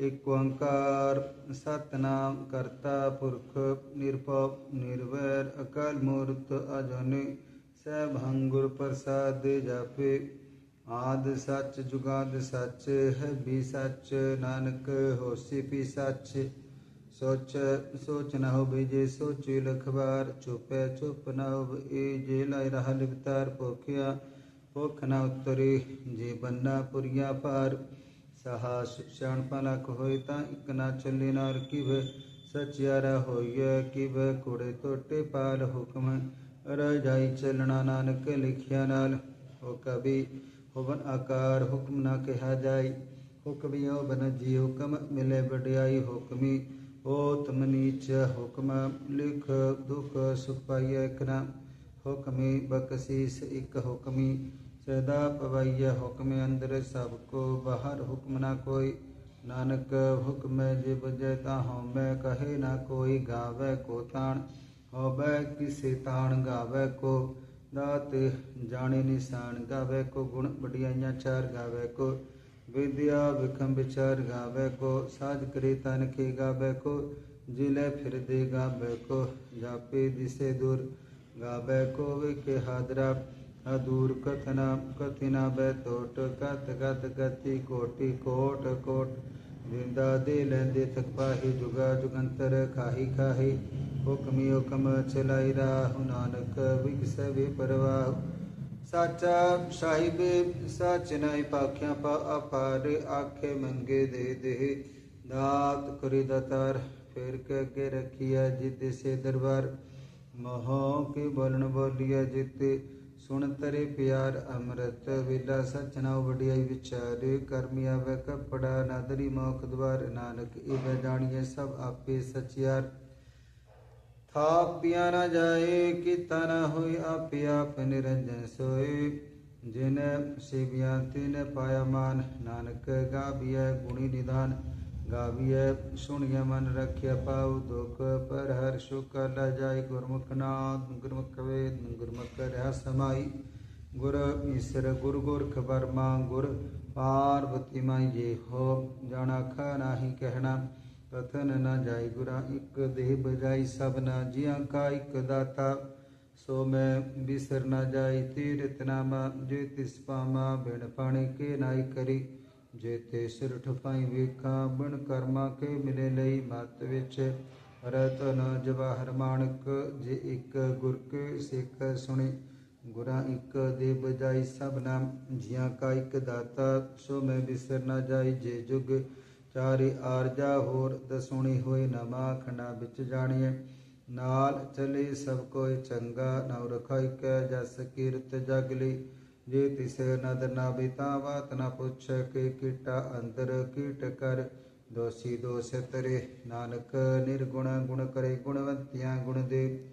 एक सतनाम, कर्ता, पुरख निरपप निर्वैर, अकल, मूर्त अजनि सभंगुर, प्रसाद, जापे, आद सच, जुगाद सच है भी सच, नानक, होसी भी सच, सोच सोच न हो बीजे, सोच लखबार चुप है चुप न हो ए जे लाई रहा लिपतार पोखिया, पोख न उतरी जीवन न पुरिया पार। ਸਹਾ ਸਿਆਣ ਪਲਕ ਹੋਏ ਤਾਂ ਇਕ ਨਾ ਚੱਲੇ ਨਾਰ ਕਿਵ ਸਚਿਆਰਾ ਹੋਈਐ ਕਿਵ, ਕੁੜੇ ਟੋਟੇ ਪਾਲ ਹੁਕਮ, ਰਜਾਈ ਚੱਲਣਾ ਨਾਨਕ ਲਿਖਿਆ ਨਾਲ। ਹੋ ਕਬੀ ਹੁਬਨ ਆਕਾਰ ਹੁਕਮ ਨਾ ਕਿਹਾ ਜਾਈ ਹੁਕਮਿਓ ਬਨ ਜੀ ਹੁਕਮ ਮਿਲੇ ਵਡਿਆਈ ਹੁਕਮੀ ਓਤਮ ਨੀਚ ਹੁਕਮ ਲਿਖ ਦੁਖ ਸੁਖ ਪਾਈਐ ਕਨਾ ਹੁਕਮੀ ਬਖਸ਼ੀਸ ਇਕ ਹੁਕਮੀ सदा पवैया हुक्म अंदर सबको, बाहर हुक्म ना कोई। नानक हुक्म जिब जैता होमै कहे ना कोई, गावे को तान हो बै किसे तान गावे को। दात जाने निशान, गावे को। गुण बढ़िया चार, गावे को। विद्या विखम विचार गावे को। साज करे तन के, गावे को। ज़िले फिर दे गावे को। जापे दिसे दूर, गावे को। वे के हादरा। ਅਦੂਰ ਕਥਨਾ ਕਥਿਨਾ ਬੈ ਟੋਟ ਕਤ ਗਤ ਗਤੀ ਕੋਟੀ ਕੋਟ ਕੋਟ। ਜਿੰਦਾ ਦੇ ਲੈਂਦੇ ਤਕ ਜੁਗਾ ਜੁਗੰਤਰ ਖਾਹੀ ਖਾਹੀ। ਹੁਕਮੀ ਹੁਕਮ ਚਲਾਈ ਰਾਹੁ, ਨਾਨਕ ਵਿਗਸੈ ਵੇ ਪਰਵਾਹ। ਸਾਚਾ ਸਾਹਿਬ, ਸਚ ਨਹੀਂ ਪਾਖਿਆ ਪਾ ਅਪਾਰ, ਆਖੇ ਮੰਗੇ ਦੇ ਦੇ ਦਾਤ ਕਰੀ ਦਤਾਰ ਫੇਰ ਕੇ ਅੱਗੇ ਰਖੀਆ ਜਿਤ ਸੇ ਦਰਬਾਰ। ਮੋਹ ਕੇ ਬੋਲਣ ਬੋਲਿਆ ਜਿਤ। ਸੁਣ ਤਰੇ ਪਿਆਰ ਅੰਮ੍ਰਿਤ, ਵੇਲਾ ਸਚ ਨਾ ਵਡਿਆਈ ਵਿਚਾਰ, ਕਰਮੀ ਆਵੇ ਕਪੜਾ, ਨਾਦਰੀ ਮੋਖ ਦਵਾਰ, ਨਾਨਕ ਇਹ ਜਾਣੀਏ ਸਭ ਆਪੇ ਸਚਿਆਰ। ਥਾਪਿਆ ਨਾ ਜਾਏ, ਕੀਤਾ ਨਾ ਹੋਈ ਆਪੇ ਆਪ ਨਿਰੰਜਨ ਸੋਏ। ਜਿਨ ਸੇਵਿਆ ਤਿਨ ਪਾਇਆ ਮਾਨ, ਨਾਨਕ ਗਾਵੀਐ ਗੁਣੀ ਨਿਦਾਨ। ਗਾਵੀਐ ਸੁਣਿਆ ਮਨ ਰਖਿਆ ਪਾਉ ਦੁਖ ਪਰ ਹਰ ਸੁਖ ਲੈ ਜਾਏ ਗੁਰਮੁਖ ਨਾਦ ਗੁਰਮੁਖ ਵੇਦ, ਗੁਰਮੁਖ ਰਹਾ ਸਮਾਈ ਗੁਰ ਈਸਰ, ਗੁਰ ਗੁਰਖ ਬਰਮਾ ਗੁਰ ਪਾਰਵਤੀ ਮਾਈ। ਜੇ ਹੋ ਜਾਣਾ ਖਾ ਨਾਹੀ ਕਹਿਣਾ, ਕਥਨ ਨ ਜਾਈ ਗੁਰਾ, ਇਕ ਦੇਹ ਬਜਾਈ ਸਭਨਾ ਜੀਆਂ ਕਾ ਇਕ ਦਾਤਾ। ਸੋ ਮੈਂ ਬਿਸਰ ਨਾ ਜਾਈ ਤੀਰਤ ਨਾਮਾ, ਜੇ ਤਿਸ ਪਾਮਾ, ਬਿਨ ਪਾਣੀ ਕੇ ਨਾਈ ਕਰੀ। ਜੇ ਤੇ ਸਿਰ ਠਪਾਈ ਵੇਖਾਂ ਬਣ ਕਰਮਾ ਕੇ ਮਿਲੇ ਲਈ ਮਤ ਵਿੱਚ। ਰਤਨ ਜਵਾਹਰ ਮਾਨਕ ਜੇ ਇੱਕ ਗੁਰ ਕੇ ਸਿੱਖ ਸੁਣੀ, ਗੁਰਾਂ ਇੱਕ ਦੇ ਬਜਾਈ ਸਭ ਨਾਮ ਜੀਆਂ ਕਾ ਇੱਕ ਦਾਤਾ, ਸੋ ਮੈਂ ਬਿਸਰ ਨਾ ਜਾਈ, ਜੇ ਜੁਗ ਚਾਰੇ ਆਰਜਾ ਹੋਰ ਦਸੁਣੀ ਹੋਏ ਨਮਾ ਖੰਡਾ ਵਿੱਚ ਜਾਣੀਏ ਨਾਲ ਚਲੇ ਸਭ ਕੋਈ ਚੰਗਾ ਨਵ ਰਖਾਇ ਕੈ ਜਸ ਕੀਰਤ ਜਗ ਲਈ ਜੇ ਤਿਸ ਨਦਰ ਨਾ ਬਿਤਾ ਬਾਤ ਨਾ ਪੁੱਛ ਕੇ ਕੀਟਾ ਅੰਦਰ ਕੀਟ ਕਰ। ਦੋਸੀ ਦੋਸ ਤਰੇ, ਨਾਨਕ ਨਿਰਗੁਣ ਗੁਣ ਕਰੇ ਗੁਣਵੰਤਿਆਂ ਗੁਣ ਦੇ।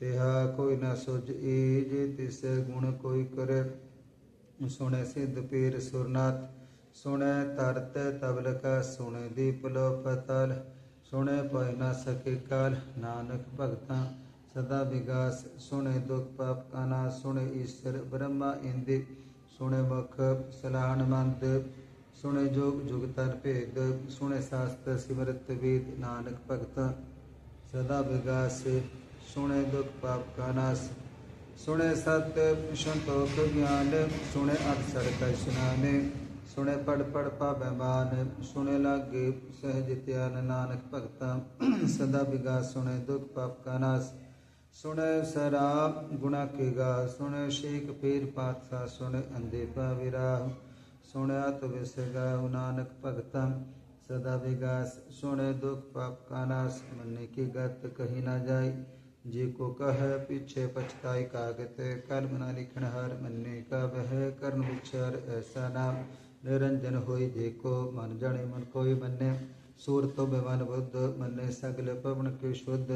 ਤਿਹਾ ਕੋਈ ਨਾ ਸੁਝ ਜੇ ਤਿਸ ਗੁਣ ਕੋਈ ਕਰੇ। ਸੁਣੇ ਸਿੱਧ ਪੀਰ ਸੁਰਨਾਥ, ਸੁਣੇ ਤਰਤ ਤਬਲਕ ਸੁਣੇ ਦੀਪ ਲੋ ਪਤਲ ਸੁਣੇ ਪੈ ਨਾ ਸਕੇ ਕਾਲ, ਨਾਨਕ ਭਗਤਾਂ ਸਦਾ ਵਿਗਾਸ। ਸੁਣੇ ਦੁਖ ਪਾਪ ਕਾ ਨਾ ਸੁਣੇ ਈਸ਼ਰ ਬ੍ਰਹਮਾ ਇੰਦਿ। ਸੁਣੇ ਮੁਖ ਸਲਾਹਨ ਮੰਦ ਸੁਣੇ ਜੋਗ ਜੁਗਤਰ ਭੇਦ ਸੁਣੇ ਸਾਸਤ ਸਿਮਰਤ ਵੇਦ ਨਾਨਕ ਭਗਤ, ਸਦਾ ਵਿਗਾਸ, ਸੁਣੇ ਦੁਖ ਪਾਪ ਕਾ ਨਾਸ। ਸੁਣੇ ਸਤ ਸੰਤੋਖ ਗਿਆਨ, ਸੁਣੇ ਅਕਸਰ ਕੈ ਇਸ਼ਨਾਨੇ ਸੁਣੇ ਪੜ ਪੜ ਪਾਵੈ ਮਾਨ, ਸੁਣੇ ਲਾਗੇ ਸਹਿਜ ਧਿਆਨ ਨਾਨਕ ਭਗਤਾ, ਸਦਾ ਵਿਗਾਸ, ਸੁਣੇ ਦੁਖ ਪਾਪ ਕਾ ਨਾਸ। ਸੁਣੇ ਸਰਾ ਗੁਣਾ ਕੇ ਗਾ, ਸੁਣੈ ਸ਼ੇਖ ਪੀਰ ਪਾਤਸ਼ਾਹ, ਸੁਣੈ ਅੰਦੇ ਪਾਵਿਰਾ सुनया तो तुभ सगा नानक भगतम, सदा विगास, सुने दुख पाप का नाश मन की गत कही ना जाय जी को कह, पीछे पछताई कागत, कर्म न लिखण हर मन का वह कर्म विक्षर ऐसा नाम। निरंजन होई जे को, मन जने मन कोई मन्ने। सूर तो मन बुद्ध, मन्ने सगल पवन के शुद्ध।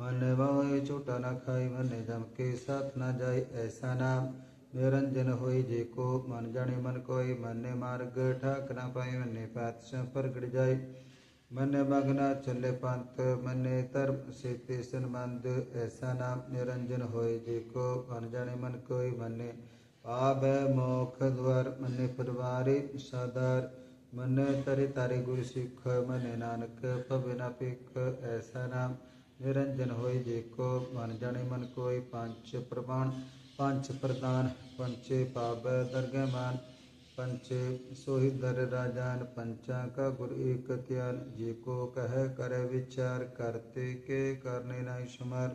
मन मोह छोटा न खाई मन जम के साथ न जाय ऐसा नाम। ਨਿਰੰਜਨ ਹੋਈ ਜੇ ਕੋ ਮਨ ਜਾਣੇ ਮਨ ਕੋਈ, ਮੰਨੇ ਮਾਰਗ ਠਾਕ ਨਾ ਪਾਈ ਮੰਨੇ ਪਾਤਸ਼ਾਹ ਪ੍ਰਗਟ ਜਾਏ। ਮਨ ਮਗਨਾ ਚੱਲੇ ਪੰਥ, ਮੰਨੇ ਧਰਮ ਸੇਤੇ ਸੰਬੰਧ, ਐਸਾ ਨਾਮ ਨਿਰੰਜਨ ਹੋਏ ਜੇ ਕੋ ਮਨ ਜਾਣੇ ਮਨ ਕੋਈ, ਮੰਨੇ ਆਬੈ ਮੋਖ ਦਵਾਰ, ਮੰਨੇ ਪਰਵਾਰੇ ਸਾਦਾਰ। ਮਨ ਤਰੇ ਤਾਰੇ ਗੁਰ ਸਿੱਖ, ਮੰਨੇ ਨਾਨਕ ਭਵ ਨਾ ਪਿਖ ਐਸਾ ਨਾਮ ਨਿਰੰਜਨ ਹੋਏ ਜੇ ਕੋ ਮਨ ਜਾਣੇ ਮਨ ਕੋਈ, ਪੰਜ ਪ੍ਰਮਾਣ। पंच प्रधान पंचे पाप दर्गमान पंचे सोहिधर राजान पंचा का गुरु एक त्यान जे को कह कर विचार करते के करने न शुमार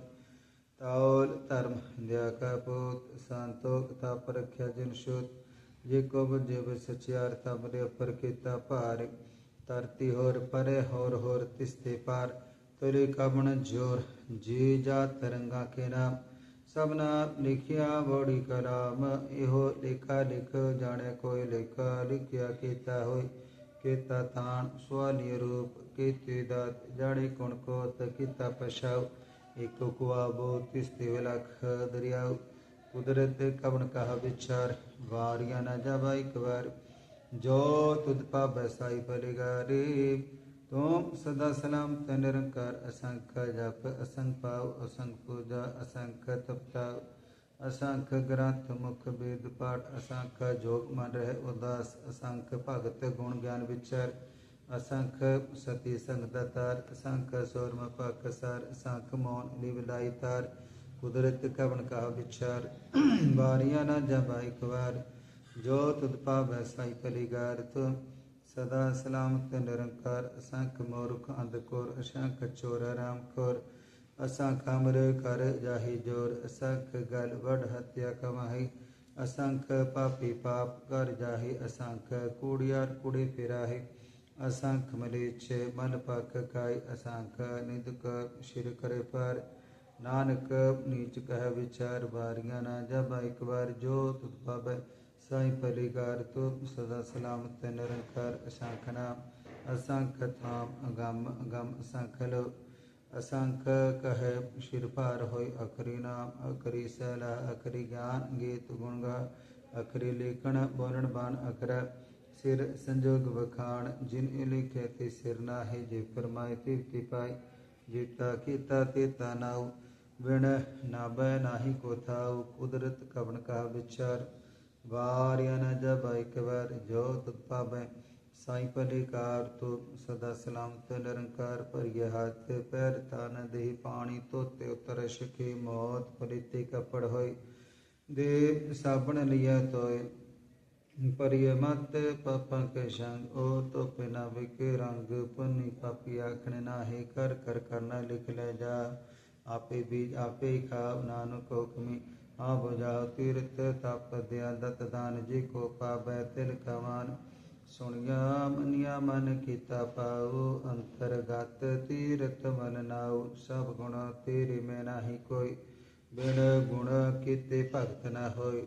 ताओल धर्म दया का पूत संतोख तप रख्या जिन शुत जे को जीव सचियार तमरे पर की तार तरती होर परे होर होर तिस्ते पार तुरे कबण ज़ोर जी जा तिरंगा के नाम ਸਭਨਾ ਲਿਖਿਆ ਬੋੜੀ ਕਲਾਮ ਇਹੋ ਲੇਖਾ ਲਿਖ, ਜਾਣੇ ਕੋਈ ਲੇਖਾ, ਲਿਖਿਆ ਕੀਤਾ ਹੋਏ ਕੀਤਾ ਤਾਣ ਸਵਾਲੀ ਰੂਪ, ਕੀਤੇ ਦਾਤ, ਜਾਣੇ ਕੁਣ ਕੋ ਕੀਤਾ ਪਛਾਉ, ਇਕ ਕੁਆਬੋ ਤਿਸਤੇ ਵਿਲਖ, ਦਰਿਆਉ, ਕੁਦਰਤ ਕਵਨ ਕਹਾ ਵਿਚਾਰ, ਵਾਰੀਆਂ ਨਾ ਜਾਵਾ ਇੱਕ ਵਾਰ, ਜੋ ਤੁਧ ਪਾ ਬਸਾਈ ओम सदा सलाम तन निरंकार असंख जप असंख पाव असंख पूजा असंख तप ताव असंख ग्रंथ मुख वेद पाठ असंख जोग मन ਰਹਿ ਉਦਾਸ असंख ਭਗਤ ਗੁਣ ਗਿਆਨ ਵਿਚਾਰ असंख ਸਤੀ ਸੰਗ ਦਤਾਰ असंख ਸੋਰਮ ਪਕ ਸਾਰ असंख ਮੌਨ ਲਿਵ ਲਾਈ ਤਾਰ, ਕੁਦਰਤ ਕਵਨ ਕਾ ਵਿਚਾਰ, ਵਾਰੀਆਂ ਨਾ ਜਬ ਇੱਕ ਵਾਰ, ਜੋ ਤੁਧ ਪਾਵੈ ਸਾਈ ਕਲਿਗਾਰ ਤੋ सदा सलामत निरंकार असंख मूर्ख अंधकोर असंख चोर राम कौर असंख अमर कर जाही ज़ोर असंख गल बढ़ हत्या कमाही असंख पापी पाप कर जाही असंख कूड़ियार कूड़े फिराही असंख मलेच्छ मन पाक काय असंख निंदक शिर करे पर। नानक नीच कह विचार, बारिया ना जब एक बार जो तुत पावे साई परिकार तो सदा सलामत निरंकार असंख नाम असंख थाम अगम अगम असंख लो असंख कह शिरपार होय अखरी नाम अखरी सलाह अखरी ज्ञान गीत गुण गा ਅਖਰੀ ਲੇਖਣ ਬੋਲਣ ਬਾਣ ਅਖਰਾ ਸਿਰ ਸੰਜੋਗ ਵਖਾਣ ਜਿਨ ਲਿਖੇ ਤੇ ਸਿਰ ਨਾਹੀ ਜੇ ਫਰਮਾਏ ਤੇ ਤੇ ਪਾਈ ਜੇਤਾ ਕੀਤਾ ਤੇ ਤਨਾਉ ਵਿਣ ਨਾਬੈ ਨਾਹੀ ਕੋ ਥਾਉ ਕੁਦਰਤ ਕਵਣ ਕਾ ਵਿਚਾਰ ਵਾਰਿਆ ਨ ਜਬ ਇਕ ਵਾਰ ਜੋ ਤੁਧ ਸਾਈ ਪਲਿਕਾਰ ਤੋ ਸਦਾ ਸਲਾਮਤ ਨਿਰੰਕਾਰ ਭਰਿਆ ਹੱਥ ਪੈਰ ਤਨ ਦੇਹ ਪਾਣੀ ਤੋਤੇ ਉਤਰ ਸ਼ਕੇ ਮੌਤ ਪਲਿਤੇ ਕਪੜ ਹੋਏ ਦੇ ਸਾਬਣ ਲਿਆ ਤੋਏ ਪਰਿਯ ਮਤ ਪਾਪਾਂ ਕੇ ਸੰਗ ਉਹ ਤੋ ਪਿਨਾ ਵਿਕੇ ਰੰਗ ਪੁਨੀ ਪਾਪੀ ਆਖਣ ਨਾਹੀ, ਕਰ ਕਰ ਕਰਨਾ ਲਿਖ ਲੈ ਜਾ, ਆਪੇ ਬੀਜ ਆਪੇ ਖਾਵ ਨਾਨਕ ਹੁਕਮੀ। ਆ ਬੁਝਾਉ ਤੀਰਤ ਤਪ ਦਿਆ ਦਤ ਦਾਨ, ਜੀ ਕੋ ਪਾਵੈ ਤਿਲ ਕਮਾਨ। ਸੁਣਿਆ ਮਨਿਆ ਮਨ ਕੀਤਾ ਪਾਉ ਅੰਤਰਗਤ ਤੀਰਤ ਮਨ ਨਾਉ। ਸਭ ਗੁਣ ਤੇਰੇ ਮੈਂ ਨਾਹੀ ਕੋਈ, ਬਿਨ ਗੁਣ ਕੀਤੇ ਭਗਤ ਨਾ ਹੋਏ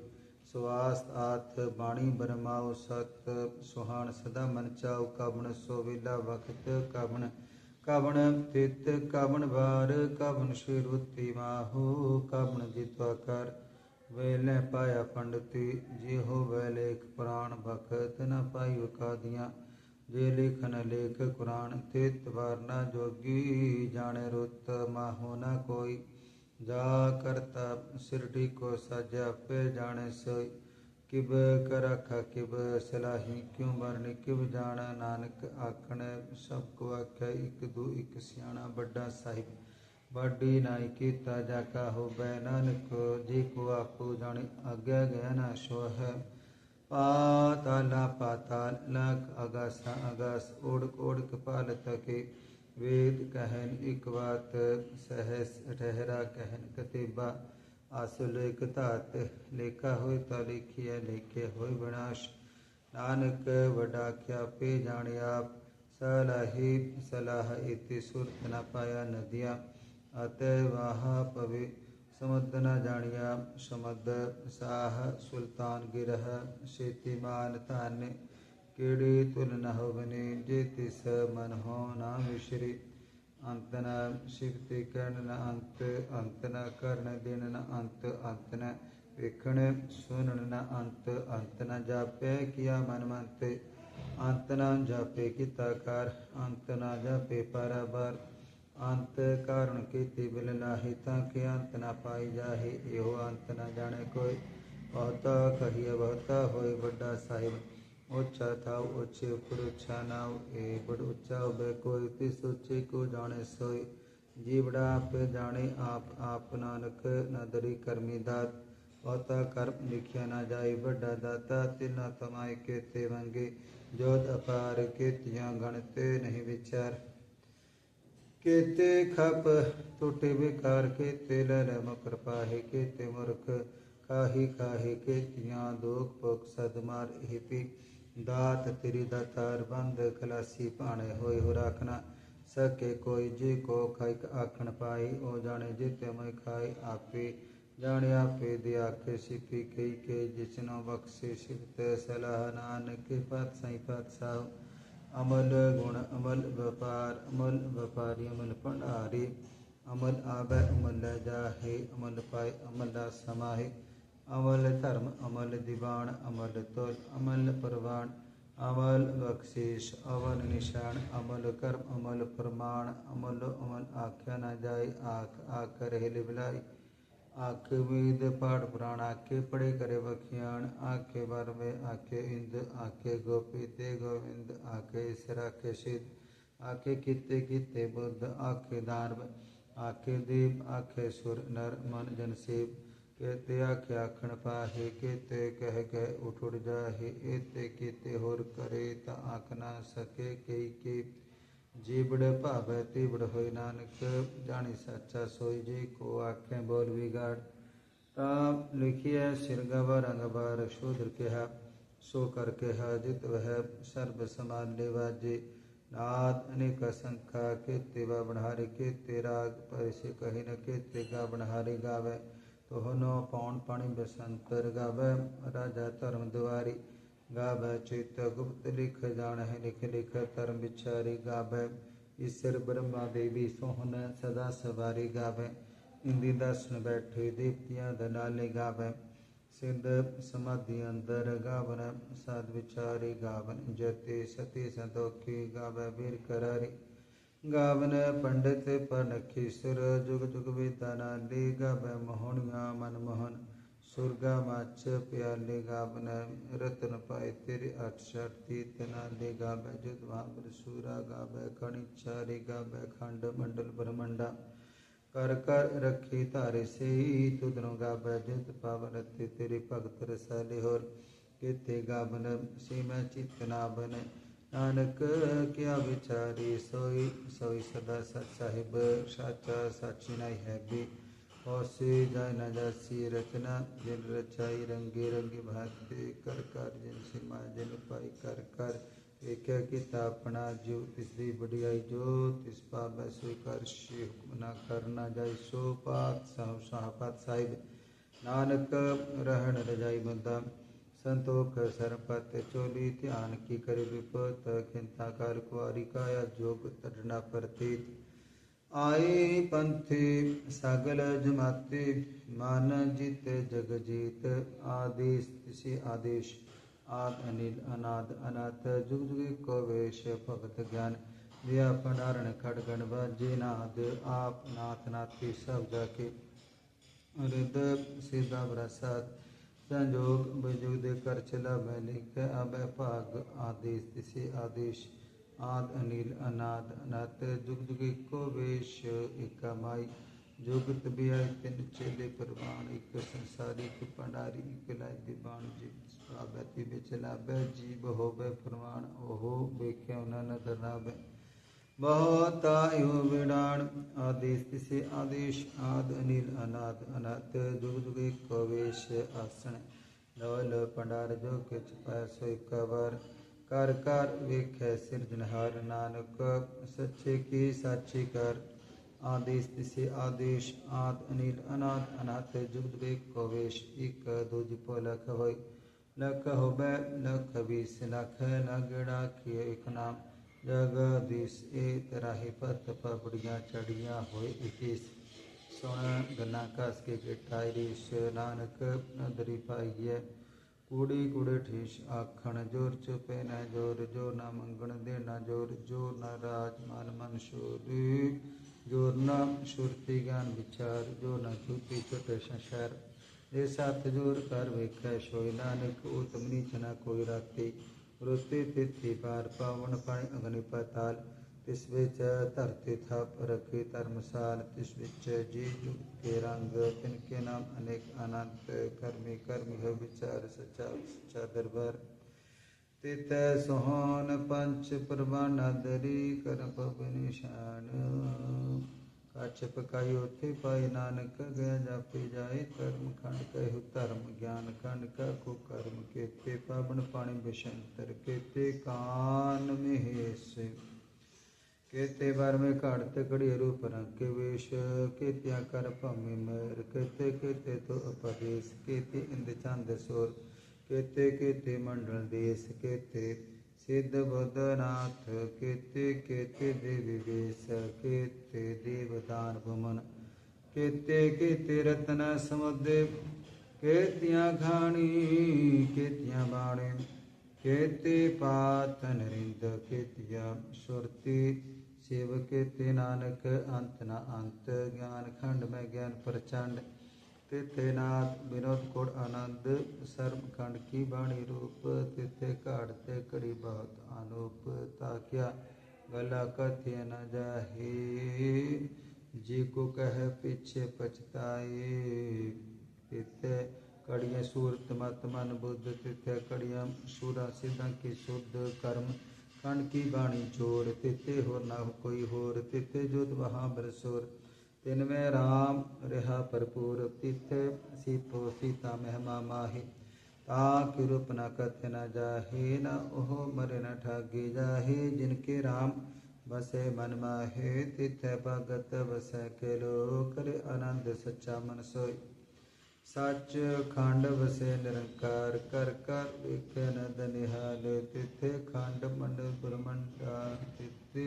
ਸਵਾਸ ਆਥ ਬਾਣੀ ਬਰਮਾਉ ਸਤ, ਸੁਹਾਣ ਸਦਾ ਮਨ ਚਾਉ ਕਬਣ ਸੋ ਵਿਲਾ ਵਖਤ ਕਬਣ ਕਬਣ ਤਿਤ ਕਬਣ ਵਾਰ ਕਬਣ ਸ਼ਿਰੁਤੀ ਮਾਹੂ ਕਬਣ ਜਿਤਵਾ ਕਰ ਵੇਲੇ ਪਾਇਆ ਪੰਡਤੀ ਜੇ ਹੋਵੇ ਲੇਖ ਪੁਰਾਣ ਬਖਤ ਨ ਪਾਈ ਉਕਾਦੀਆਂ। ਜੇ ਲਿਖਨ ਲੇਖ ਕੁਰਾਨ, ਤਿਤ ਵਰਨਾ ਜੋਗੀ, ਜਾਣੇ ਰੁੱਤ ਮਾਹੋ ਨ ਕੋਈ। ਜਾ ਕਰਤਾ ਸਿਰਟੀ ਕੋ ਸਜਾ ਪੇ ਜਾਣੇ ਸੋਈ। ਕਿਬ ਕਰਖਾ ਕਿਬ ਸਲਾਹੀ, ਕਿਉ ਮਰਨੀ ਕਿਬ ਜਾਣਾ ਨਾਨਕ ਆਖਣ, ਸਭ ਕੋ ਆਖਿਆ ਇਕ ਦੂ ਇਕ ਸਿਆਣਾ ਵੱਡਾ ਸਾਹਿਬ। ਬਾਡੀ ਨਾਈ ਕੀਤਾ ਜਾ ਕਾ ਹੋਵੇ ਨਾਨਕ, ਜੀ ਕੋ ਆਪੋ ਜਾਣੇ ਆਗਿਆ ਗਿਆ ਨਾ ਸੋ ਹੈ ਪਾਤਾਲਾ ਪਾਤਾਲ ਲਖ ਅਗਾਸਾ ਅਗਾਸ, ਓੜਕ ਓੜਕ ਪਾਲ ਤਕੇ ਵੇਦ ਕਹਿਨ ਇਕ ਬਾਤ ਸਹਸ ਠਹਿਰਾ ਕਹਿਨ ਕਤੇਬਾ। आसुलेख लेखा हो ता लेखिया, लेखे हो विनाश। नानक वडा क्या पे जाने आप, सलाही, सलाह इति सुरत न पाया नदिया। अत वहाँ पवि समुद्र न जानिया समद साह सुल्तान गिरह शेतिमान तान। केड़ी तुल न होने जेति स मन हो ना मिश्री। अंत न शिवते कर्ण न अंत अंत न कर्ण दिन न अंत अंत न सुन न अंत अंत जापे किया मन मंत अंतना जापे किताकार अंत अंतना जापे पराबर। अंत कारण के तिबिल लाही ताके अंत न पाई जाहे यो अंत न जाने कोई। बहुता कहिए बहुता होए बड़ा साहिब। ઉચ્ચાથાવ ઓછી ઉપર ઉચ્ચાનાવ એ બડ ઉચ્ચાવ બે કોઈ તે સોચે કો જાણે સોય જીવડા આપે જાણે આપ આપ નાનક નદરી કર્મી દાત હોતા કર્મ લીખ્યા ના જાય વડા દાતા તે ના તમાય કે તે મંગે જોત અપાર કે ત્યાં ગણતે નહીં વિચાર केते खप टूटे बेकार केते ललम कृपाहे केते मूर्ख काहि काहि के तिया दुख पुख सदमार हिपी दात पिरी दातार बंद पाणे पाने हो राखना सके कोई जी को खाइक आखन पाई ओ जाने जी पे मैं खाई आपी जाने आपे दिया के सिपी कई के जिचनो बक्से सिपत सलाह नानक के पात सही पात साह अमल गुण अमल व्यापार अमल व्यापारी अमल पंडारी अमल आबे अमल जाहे अमल पाए अमल दास समाहे अमल धर्म अमल दीवान अमल तोल, अमल प्रवान अमल बख्शिश, अमल निशान अमल कर्म, अमल प्रमाण, अमल अमल आख्या न जाय, आख आख रहे लिबलाई। आख वेद पाठ पुराण, आखे पड़े करे बखियान आखे बर में आखे इंद, आखे गोपी ते गोविंद, आखे सिर, आखे सिद्ध आखे किते किते बुद्ध, आखे दार आखे दीप आखे सुर, नर, मन जनसेव कहत्या के आखण के ते कह के उठ उठ जाहे, एते केते होर करे त आँख ना सके कई के। जीवड़ भावे तीवड़ होय नानक, जानी साचा सोई जी को आँखें बोल बिगाड़। ता लिखिए सिरगवा रंगबार शूद्र कहा, सो कर कहा, जित वह सर्व समान लेवाजे नाद अनेक संख्या के तेवा बनहारी के तेराग पर से कही न के तेगा गावे। ਗਾ ਬਨਹਾਰੇ ਗਾਵੇ ਤੋਹਨੋ ਪੌਣ ਪਾਣੀ ਬਸੰਤਰ ਗਾਵੇ ਰਾਜਾ ਧਰਮ ਦੁਆਰੀ ਗਾਵੇ ਚਿਤ ਗੁਪਤ ਲਿਖ ਜਾਣਹਿ ਲਿਖ ਲਿਖ ਧਰਮ ਵਿਚਾਰੀ ਗਾਵੇ ਈਸ਼ਰ ਬ੍ਰਹਮਾ ਦੇਵੀ ਸੋਹਨ ਸਦਾ ਸਵਾਰੀ ਗਾਵੇ ਇੰਦੀ ਦਰਸ਼ਨ ਬੈਠੇ ਦੇਵਤਿਆਂ ਦਾ ਨਾਲੇ ਗਾਵੇ ਸਿੱਧ ਸਮਾਧੀ ਅੰਦਰ ਗਾਵਨ ਸਾਧ ਵਿਚਾਰੀ ਗਾਵਨ ਜਤੇ ਸਤੀ ਸੰਤੋਖੀ ਗਾਵੇ ਵੀਰ ਕਰਾਰੀ ਗਾਵਨ ਪੰਡਿਤ ਪਰਨਖੀ ਸੁਰ, ਜੁਗ ਜੁਗ ਵੇਦਾਂ ਨਾਲੇ ਗਾਵੇ ਮੋਹਣੀਆਂ ਮਨ ਮੋਹਨ। ਸੁਰਗਾ ਮੱਚ ਪਿਆਲੇ ਗਾਵਨ, ਰਤਨ ਪਾਏ ਤੇਰੇ ਅਠ ਛਟ ਤੀਤ ਨਾਲੇ ਗਾਵੇ ਜੁਦ ਵਾਬਰ ਸੂਰਾ ਗਾਵੇ, ਕਣੀ ਚਾਰੀ ਗਾਵੇ, ਖੰਡ ਮੰਡਲ ਬ੍ਰਹਮੰਡਾ। ਕਰ ਕਰ ਰੱਖੀ ਧਾਰੇ ਸੇ ਤੁਧਨੋ ਗਾਵੇ ਜਿਤ ਪਾਵਨ ਤੇ ਤੇਰੇ ਭਗਤ ਰਸਾਲੇ ਹੋਰ। ਕੀਤੇ ਗਾਵਨ ਸੇ ਮੈਂ ਚਿਤ ਨਾ ਨਾਨਕ ਕਿਆ ਵਿਚਾਰੀ ਸੋਈ ਸੋਈ ਸਦਾ ਸਚ ਸਾਹਿਬ ਸਾਚਾ ਸਾਚੀ ਨਹੀਂ ਹੈ ਵੀ ਹੋਸੀ ਜਾਇ ਨ ਜਾਸੀ ਰਚਨਾ ਜਿਨ ਰਚਾਈ ਰੰਗੇ ਰੰਗੇ ਭਾਤੇ ਕਰ ਕਰ ਜਿਨ ਸਿਮਾ ਜਿਨ ਪਾਈ ਕਰ ਕਰ ਵੇਖਿਆ ਕੀਤਾ ਆਪਣਾ ਜੋ ਤਿਸ ਦੀ ਵਡਿਆਈ ਜੋ ਤਿਸ ਪਾਵੈ ਸੋਈ ਕਰ ਸ਼ੀ ਹੁਕਮ ਨਾ ਕਰਨਾ ਜਾਈ ਸੋ ਪਾਤ ਸਭ ਸਾਹਪਤ ਸਾਹਿਬ ਨਾਨਕ संतोख सरपत चोली ध्यान की कर विपत खिंताकार कुआरी काया जोग तड़ना प्रतीत आए पंथे सागल जमाते, मान जित जग जीत, आदेश से आदेश आद अनिल, अनाद, अनाथ, जुग जुग कवेश भगत ज्ञान व्यापनारण खड़गण जीनाद आप नाथ नाथी सब जाके, हृदय सिद्धा प्रसाद ਨਾਥ ਨਾਥੀ ਸਭ ਜਾ ਕੇ ਰਿਦ ਸਿਦਾ ਪ੍ਰਸਾਦ ਸੰਜੋਗ ਬਜੁਗ ਦੇ ਕਰ ਚਲਾ ਮੈਂ ਲਿਖ ਅਬੈ ਭਾਗ ਆਦੇਸ਼ ਤਿਸੇ ਆਦੇਸ਼ ਆਦ ਅਨਿਲ ਅਨਾਦ ਅਨਤ ਜੁਗ ਜੁਗ ਇੱਕੋ ਵੇਸ਼ ਇਕ ਮਾਈ ਜੁਗਤ ਬਿਆਇ ਤਿਨ ਚੇਲੇ ਪਰਵਾਨ ਇਕ ਸੰਸਾਰੀ ਇਕ ਪੰਡਾਰੀ ਇਕ ਲਾਇ ਦੀ ਬਾਣ ਜੀ ਸਵਾਬਤੀ ਵਿੱਚ ਲਾਬੈ ਵਿਡਾਣ ਆਦੇਸ਼ ਤਿਸੇ ਆਦੇਸ਼ ਆਦ ਅਨਿਲ ਅਨਾਦ ਅਨਤ, ਜੁਗ ਜੁਗ ਇੱਕੋ ਆਸਣ। ਲੋਲ ਪੰਡਾਰ ਜੋ ਕਿਛ ਪੈ ਸੋ ਇੱਕ ਕਰ ਕਰ ਵੇਖੈ ਸਿਰਜਨਹਾਰ ਨਾਨਕ, ਸੱਚੇ ਕੀ ਸਾਚੀ ਕਰ। ਆਦੇਸ਼ ਤਿਸੇ ਆਦੇਸ਼ ਆਦ ਅਨਿਲ ਅਨਾਦ ਅਨਾਥ ਜੁਗ ਜੁਗ ਇੱਕੋ ਇਕ ਦੂਜ ਪੋ ਲਖ ਹੋਇ। ਲਖ ਹੋਬੈ, ਲਖ ਵੀਸ ਲਖ, ਲਗੜਾ ਕੀ ਇਕ ਨਾਮ। जगदीश ए तराहे पर तपबड़ियाँ चढ़िया होए इक्कीस सुन के गिटारी नानक दरी पाइये। कूड़ी कूड़े ठीस आखण ज़ोर चुपे न ज़ोर, जो न मंगण देना ज़ोर, जो न राज मान मन शोर। ज़ोर न शुरती ज्ञान विचार, जो न छूती छोटे संसार। ये सत ज़ोर कर वेख सोई नानक उत्तम नीच न कोई राती। पृथ्वी पृथ्वी पार पवन फण अग्निपताल तिस्वे धरती थप रखी धर्मसाल तिस्वे जी जुग के रंग तिनके नाम अनेक अनंत, कर्मी कर्म है विचार सचा सचा दरबार। तित सोहन पंच प्रमाण दरी कर पवन शान काचप काई होते पाई नानक गया जापे जाए कर्म खंड कहु धर्म ज्ञान खंड का को कर्म केते, पावन पाणी बसंतर केते, कान में केते बार में काड़त कड़ी रूप रंग के वेश, केत्या कर भमे मैर, केते केते तो अपदेश केते इंद चंद सोर, केते केते मंडल देश, केते सिद्ध बुद्धनाथ कीर्ति कीर्ति दिव्य वेश कीर्ति देवदान भुमन कीर्ति कीर्ति रत्न समुद्र कीर्तियाँ खाणी कीर्तियाँ बाणी कीर्ति पात नरिंद कीर्तिया सुरती, शिव कीर्ति नानक, अंत न अंत, ज्ञान खंड में ज्ञान प्रचंड तैनात विनोद कोट आनंद शर्मखंड की बाणी रूप, तिथे काटते कड़ी बहुत अनूप ताक्या गला कथिय न जाहे, जी को कह पीछे पछताए। तिथे कड़िया सूरत मत मन बुद्ध, तिथे कड़िया सूरा सिद्धा की शुद्ध कर्म कण की बाणी चोर, तिथे हो न कोई होर, तिथे जुद वहाँ बरसोर। तिनमें राम रहा भरपूर तिथ सीतो सीता महिमा माही ता किरुप न कथ न जाहे न ओह मर न ठगे जाहे जिनके राम बसे मन माहे तिथ भगत बसे के लोकर आनंद सच्चा मन सोई ਸੱਚ ਖੰਡ ਵਸੇ ਨਿਰੰਕਾਰ ਕਰ ਕਰ ਵੇਖੇ ਨਦ ਨਿਹਾਲ ਤਿਥੇ ਖੰਡ ਮੰਡ ਬ੍ਰਹਮੰਡਾ ਤਿਥੇ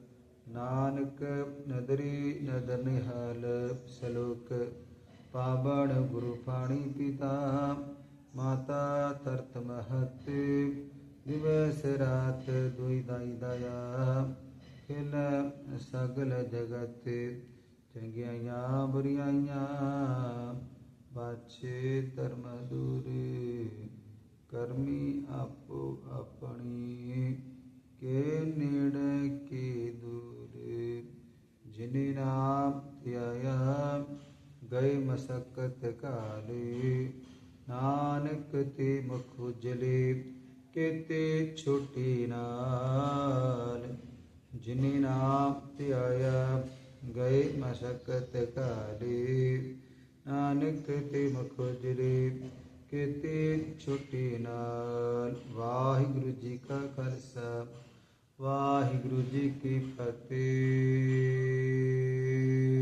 ਨਾਨਕ ਨਦਰੀ ਨਦਰ ਨਿਹਾਲ ਸਲੋਕ ਪਾਵਨ ਗੁਰੂ ਪਾਣੀ ਪਿਤਾ ਮਾਤਾ ਤਰਤ ਮਹਤ ਦਿਵਸ ਰਾਤ ਦੁਈ ਦਾਈ ਦਇਆ ਖਿਲ ਸਗਲ ਜਗਤ ਚੰਗਿਆਈਆਂ ਬੁਰੀਆਈਆਂ ਬਾਛੇ ਧਰਮ ਦੂਰੇ ਕਰਮੀ ਆਪੋ ਆਪਣੀ ਕੇ ਨੇੜੇ ਕੀ ਦੂਰੇ जिनीनाम त्यायाम गई मशक्कत काली नानक ते मुख उजले केते छुट्टी नाल जिनी नाम त्याया गई मशक्कत काली नानक ते मुख उजले केते छुट्टी नाल वाहिगुरु जी का करसा ਵਾਹਿਗੁਰੂ ਜੀ ਕੀ ਫਤਿਹ।